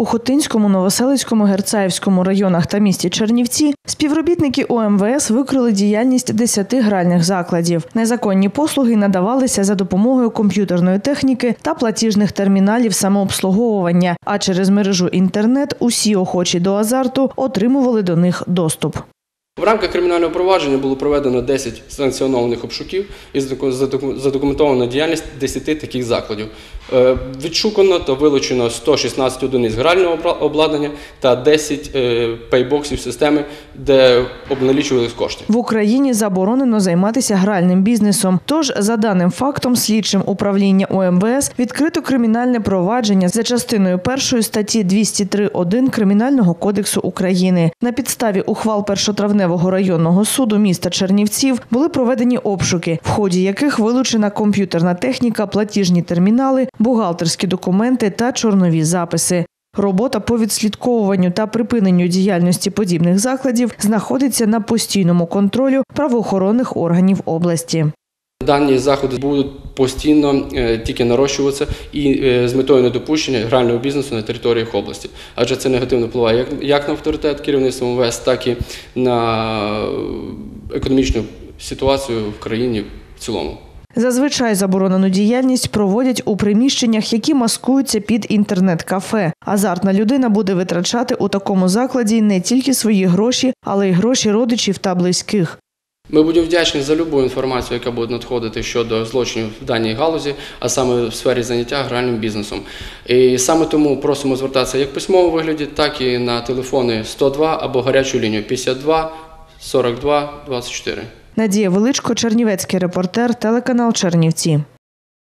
У Хотинському, Новоселицькому, Герцаївському районах та місті Чернівці співробітники ОМВС викрили діяльність 10 гральних закладів. Незаконні послуги надавалися за допомогою комп'ютерної техніки та платіжних терміналів самообслуговування. А через мережу інтернет усі охочі до азарту отримували до них доступ. В рамках кримінального провадження було проведено 10 санкціонованих обшуків і задоку- задоку- діяльність 10 таких закладів. Е, Відшукано та вилучено 116 одиниць грального обладнання та 10 е, пейбоксів системи, де обналічувались кошти. В Україні заборонено займатися гральним бізнесом. Тож, за даним фактом, слідчим управління УМВС відкрито кримінальне провадження за частиною першої статті 203.1 Кримінального кодексу України. На підставі ухвал першотравневого районного суду міста Чернівців були проведені обшуки, в ході яких вилучена комп'ютерна техніка, платіжні термінали, бухгалтерські документи та чорнові записи. Робота по відслідковуванню та припиненню діяльності подібних закладів знаходиться на постійному контролю правоохоронних органів області. Дані заходи будуть постійно е, тільки нарощуватися і е, з метою недопущення грального бізнесу на територіях області, адже це негативно впливає як, на авторитет керівництва МВС, так і на е, економічну ситуацію в країні в цілому. Зазвичай заборонену діяльність проводять у приміщеннях, які маскуються під інтернет-кафе. Азартна людина буде витрачати у такому закладі не тільки свої гроші, але й гроші родичів та близьких. Ми будемо вдячні за будь-яку інформацію, яка буде надходити щодо злочинів в даній галузі, а саме в сфері заняття гральним бізнесом. І саме тому просимо звертатися як в вигляді, так і на телефони 102 або гарячу лінію 52 42 24. Надія Величко, Чернівецький репортер, телеканал Чернівці.